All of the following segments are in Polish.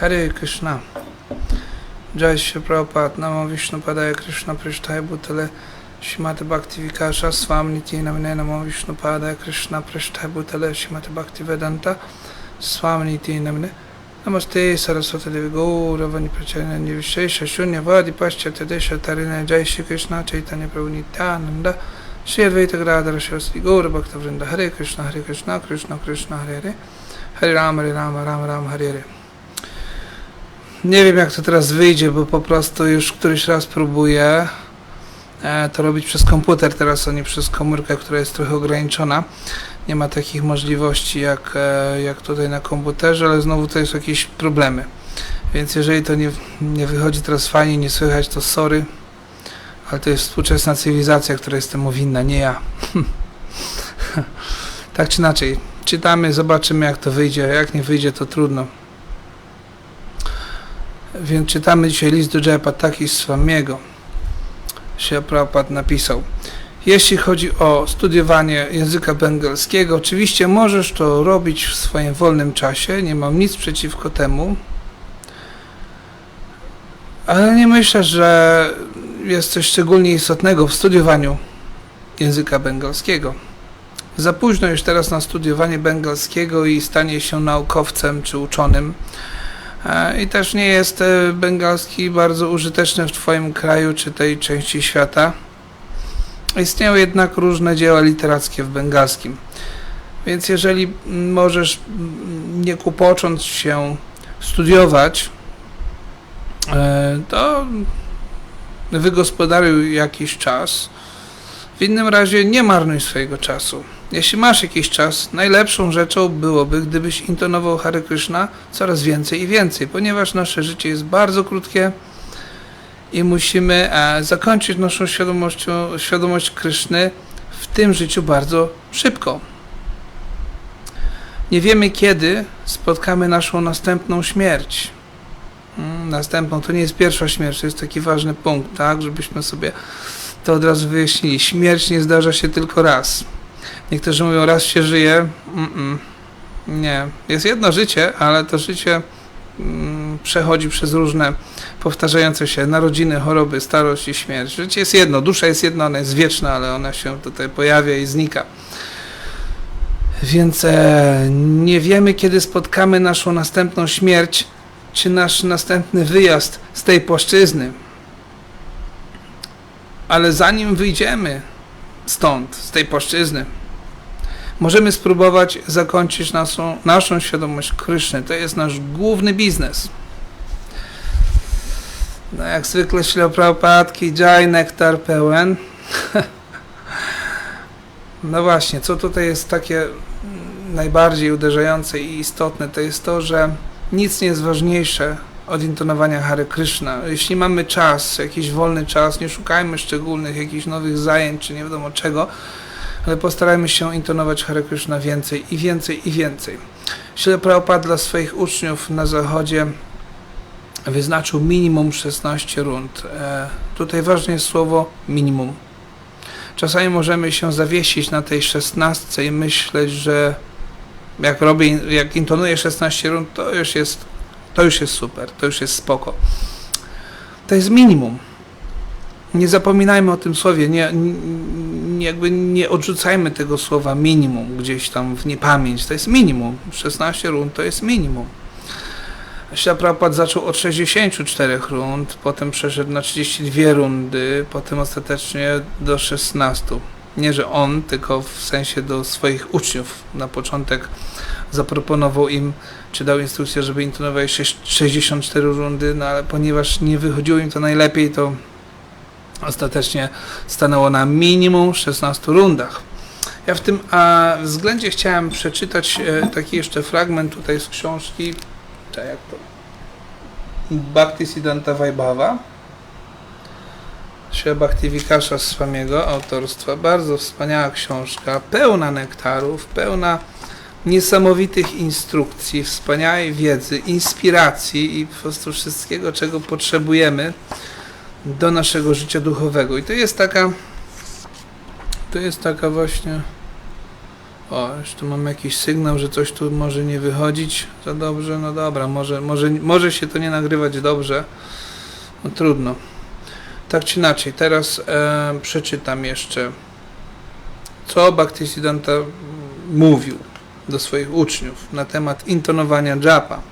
हरे कृष्णा जय श्री प्रपात नमो विष्णु पदाय कृष्ण पृष्ठाय भूतले श्रीमद भक्ति विकास स्वामी नमने नमो विष्णु पादाय कृष्ण पृष्ठाय भूतले श्रीमद भक्ति वेदंता स्वामी नमने नमस्ते सरस्वती देवी गौरवि प्रचलन विशेष शून्यवादि पश्चात देश तरण जय श्री कृष्ण चैतन्य प्रभु नित्यानंद श्री अद्वैत गदाधर श्री गौर भक्त वृंद हरे कृष्ण हरे कृष्ण कृष्ण कृष्ण हरे हरे हरे राम हरे राम राम राम हरे Hare Nie wiem jak to teraz wyjdzie, bo po prostu już któryś raz próbuję e, to robić przez komputer teraz, a nie przez komórkę, która jest trochę ograniczona. Nie ma takich możliwości jak, e, jak tutaj na komputerze, ale znowu to jest jakieś problemy. Więc jeżeli to nie, nie wychodzi teraz fajnie, nie słychać, to sorry. Ale to jest współczesna cywilizacja, która jest temu winna, nie ja. tak czy inaczej, czytamy, zobaczymy jak to wyjdzie. Jak nie wyjdzie, to trudno. Więc czytamy dzisiaj list do Jayapataki Swamiego. Się Prabhupada napisał. Jeśli chodzi o studiowanie języka bengalskiego, oczywiście możesz to robić w swoim wolnym czasie, nie mam nic przeciwko temu, ale nie myślę, że jest coś szczególnie istotnego w studiowaniu języka bengalskiego. Za późno już teraz na studiowanie bengalskiego i stanie się naukowcem czy uczonym. E, I też nie jest e, bengalski bardzo użyteczny w Twoim kraju czy tej części świata. Istnieją jednak różne dzieła literackie w bengalskim. Więc jeżeli możesz nie kłopocząc się studiować, e, to wygospodaruj jakiś czas. W innym razie nie marnuj swojego czasu. Jeśli masz jakiś czas, najlepszą rzeczą byłoby, gdybyś intonował Hare Krishna coraz więcej i więcej, ponieważ nasze życie jest bardzo krótkie i musimy e, zakończyć naszą świadomość Kryszny w tym życiu bardzo szybko. Nie wiemy kiedy spotkamy naszą następną śmierć. Mm, Następną to nie jest pierwsza śmierć, to jest taki ważny punkt, tak, żebyśmy sobie to od razu wyjaśnili. Śmierć nie zdarza się tylko raz. Niektórzy mówią, raz się żyje. Mm-mm. Nie. Jest jedno życie, ale to życie mm, przechodzi przez różne powtarzające się narodziny, choroby, starość i śmierć. Życie jest jedno, dusza jest jedna, ona jest wieczna, ale ona się tutaj pojawia i znika. Więc e, nie wiemy, kiedy spotkamy naszą następną śmierć, czy nasz następny wyjazd z tej płaszczyzny. Ale zanim wyjdziemy stąd, z tej płaszczyzny, możemy spróbować zakończyć naszą, naszą świadomość Kryszny. To jest nasz główny biznes. No jak zwykle śleoprapadki, dżaj, nektar pełen. no właśnie, co tutaj jest takie najbardziej uderzające i istotne, to jest to, że nic nie jest ważniejsze od intonowania Hare Krishna. Jeśli mamy czas, jakiś wolny czas, nie szukajmy szczególnych jakichś nowych zajęć, czy nie wiadomo czego, ale postarajmy się intonować Hare Krishna więcej i więcej i więcej. Śle Prabhupada dla swoich uczniów na zachodzie wyznaczył minimum 16 rund. E, tutaj ważne jest słowo minimum. Czasami możemy się zawiesić na tej 16 i myśleć, że jak robię, jak intonuję 16 rund, to już jest, to już jest super, to już jest spoko. To jest minimum. Nie zapominajmy o tym słowie, nie, jakby nie odrzucajmy tego słowa minimum gdzieś tam w niepamięć. To jest minimum. 16 rund to jest minimum. Prabhupada zaczął od 64 rund, potem przeszedł na 32 rundy, potem ostatecznie do 16. Nie, że on, tylko w sensie do swoich uczniów. Na początek zaproponował im, czy dał instrukcję, żeby intonowali 64 rundy, no ale ponieważ nie wychodziło im to najlepiej, to ostatecznie stanęło na minimum 16 rundach. Ja w tym a, względzie chciałem przeczytać e, taki jeszcze fragment tutaj z książki, czy jak to? Bhakti Siddhanta Vaibhava. Śre Bhakti Vikasha Swamiego autorstwa. Bardzo wspaniała książka, pełna nektarów, pełna niesamowitych instrukcji, wspaniałej wiedzy, inspiracji i po prostu wszystkiego, czego potrzebujemy do naszego życia duchowego. I to jest taka, to jest taka właśnie O, już tu mamy jakiś sygnał, że coś tu może nie wychodzić za dobrze. No dobra, może, może, może się to nie nagrywać dobrze. No trudno. Tak czy inaczej, teraz e, przeczytam jeszcze, co Bhaktisiddhanta mówił do swoich uczniów na temat intonowania japa.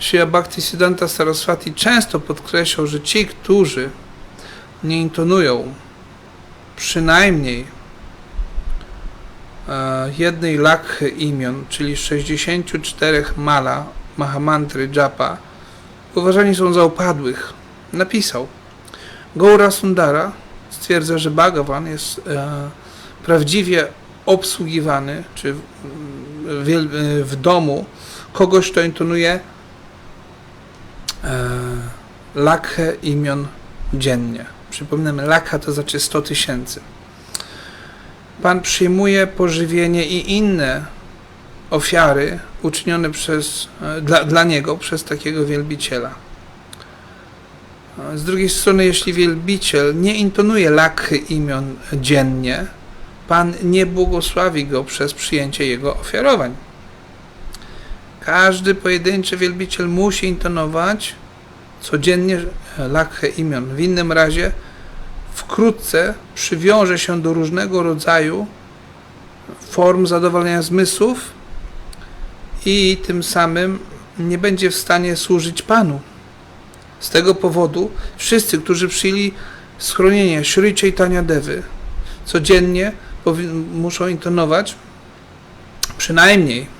Shri Bhaktisiddhanta Saraswati często podkreślał, że ci, którzy nie intonują przynajmniej e, jednej lakhy imion, czyli 64 mala Mahamantry Japa, uważani są za upadłych. Napisał. Gaura Sundara stwierdza, że Bhagavan jest e, prawdziwie obsługiwany, czy w, w, w domu kogoś, kto intonuje lakhę imion dziennie. Przypominamy, lakha to znaczy 100 tysięcy. Pan przyjmuje pożywienie i inne ofiary uczynione przez, e, dla, dla niego przez takiego wielbiciela. Z drugiej strony, jeśli wielbiciel nie intonuje lakhy imion dziennie, Pan nie błogosławi go przez przyjęcie jego ofiarowań. Każdy pojedynczy wielbiciel musi intonować codziennie lakhę imion. W innym razie wkrótce przywiąże się do różnego rodzaju form zadowolenia zmysłów i tym samym nie będzie w stanie służyć Panu. Z tego powodu wszyscy, którzy przyjęli schronienie Sri Chaitanya Devy, codziennie muszą intonować przynajmniej,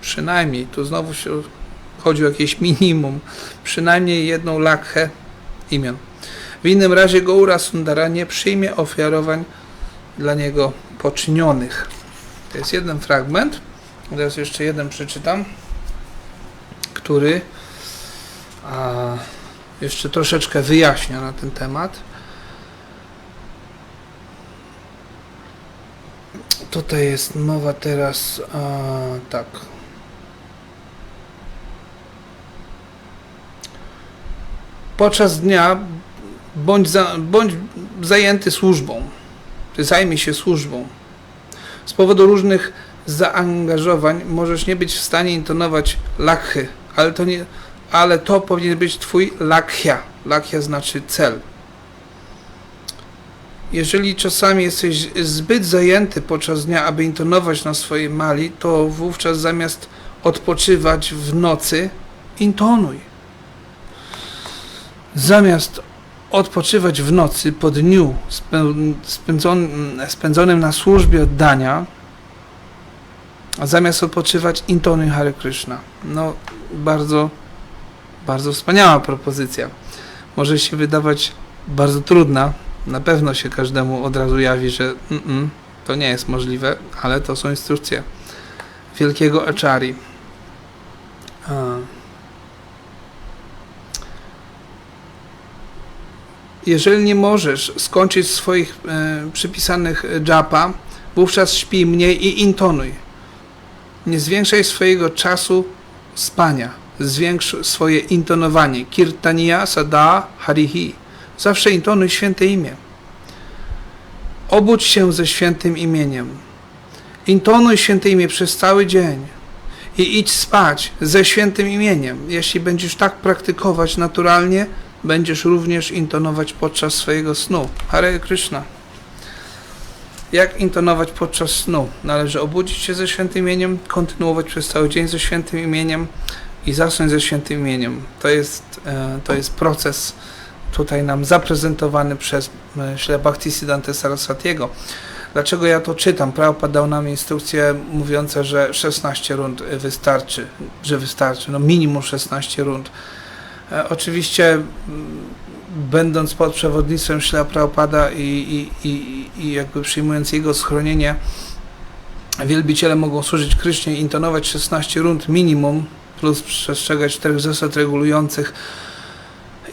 przynajmniej, tu znowu się chodzi o jakieś minimum, przynajmniej jedną lakhę imion. W innym razie Goura Sundara nie przyjmie ofiarowań dla niego poczynionych. To jest jeden fragment. Teraz jeszcze jeden przeczytam, który jeszcze troszeczkę wyjaśnia na ten temat. Tutaj jest mowa teraz, a, tak. Podczas dnia bądź, za, bądź zajęty służbą, zajmij się służbą. Z powodu różnych zaangażowań możesz nie być w stanie intonować lakhy, ale to nie, ale to powinien być Twój lakhya. Lakhya znaczy cel. Jeżeli czasami jesteś zbyt zajęty podczas dnia, aby intonować na swojej mali, to wówczas zamiast odpoczywać w nocy, intonuj. Zamiast odpoczywać w nocy po dniu spędzonym, na służbie oddania, zamiast odpoczywać, intonuj Hare Krishna. No, bardzo bardzo wspaniała propozycja. Może się wydawać bardzo trudna. Na pewno się każdemu od razu jawi, że mm -mm, to nie jest możliwe, ale to są instrukcje wielkiego Achari. Jeżeli nie możesz skończyć swoich e, przypisanych japa, wówczas śpi mniej i intonuj. Nie zwiększaj swojego czasu spania zwiększ swoje intonowanie. Kirtania sada harihi. Zawsze intonuj święte imię. Obudź się ze świętym imieniem. Intonuj święte imię przez cały dzień i idź spać ze świętym imieniem. Jeśli będziesz tak praktykować naturalnie, będziesz również intonować podczas swojego snu. Hare Krishna. Jak intonować podczas snu? Należy obudzić się ze świętym imieniem, kontynuować przez cały dzień ze świętym imieniem, i zasnąć ze świętym imieniem. To jest, e, to jest proces tutaj nam zaprezentowany przez e, Śle Bhaktisiddhanta Saraswatiego. Dlaczego ja to czytam? Prabhupada dał nam instrukcje mówiące, że 16 rund wystarczy, że wystarczy, no minimum 16 rund. E, oczywiście będąc pod przewodnictwem Śla Prabhupada i, i, i, i jakby przyjmując jego schronienie, wielbiciele mogą służyć Krysznie i intonować 16 rund minimum, plus przestrzegać czterech zasad regulujących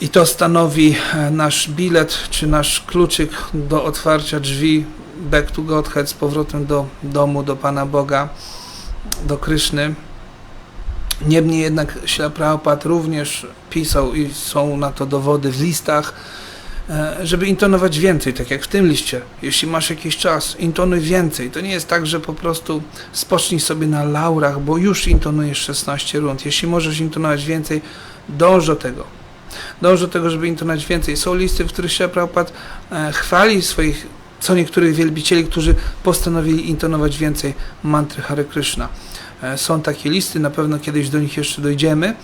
i to stanowi e, nasz bilet, czy nasz kluczyk do otwarcia drzwi back to Godhead z powrotem do domu, do Pana Boga, do Kryszny. Niemniej jednak Śla Prabhupada również pisał i są na to dowody w listach, e, żeby intonować więcej, tak jak w tym liście. Jeśli masz jakiś czas, intonuj więcej. To nie jest tak, że po prostu spocznij sobie na laurach, bo już intonujesz 16 rund. Jeśli możesz intonować więcej, dąż do tego. Dąż do tego, żeby intonować więcej. Są listy, w których Prabhupada e, chwali swoich, co niektórych wielbicieli, którzy postanowili intonować więcej mantry Hare Krishna. E, Są takie listy, na pewno kiedyś do nich jeszcze dojdziemy.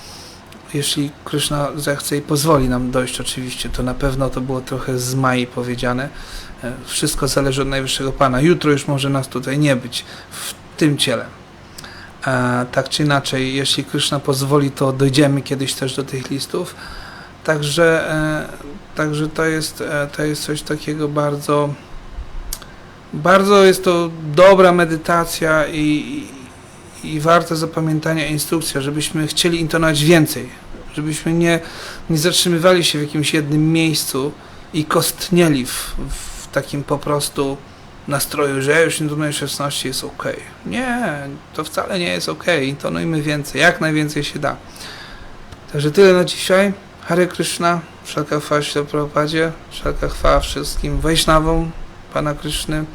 Jeśli Krishna zechce i pozwoli nam dojść oczywiście, to na pewno to było trochę z Mai powiedziane. E, Wszystko zależy od Najwyższego Pana. Jutro już może nas tutaj nie być w tym ciele. E, tak czy inaczej, jeśli Krishna pozwoli, to dojdziemy kiedyś też do tych listów. Także, także to, jest, to jest coś takiego bardzo, bardzo jest to dobra medytacja i, i warta zapamiętania instrukcja, żebyśmy chcieli intonować więcej, żebyśmy nie, nie zatrzymywali się w jakimś jednym miejscu i kostnieli w, w takim po prostu nastroju, że już intonuję 16 jest ok. Nie, to wcale nie jest ok. Intonujmy więcej, jak najwięcej się da. Także tyle na dzisiaj. Hare Krishna, wszelka chwała Śla Prabhupadzie, wszelka chwała wszystkim Wajsznawom Pana Kryszny.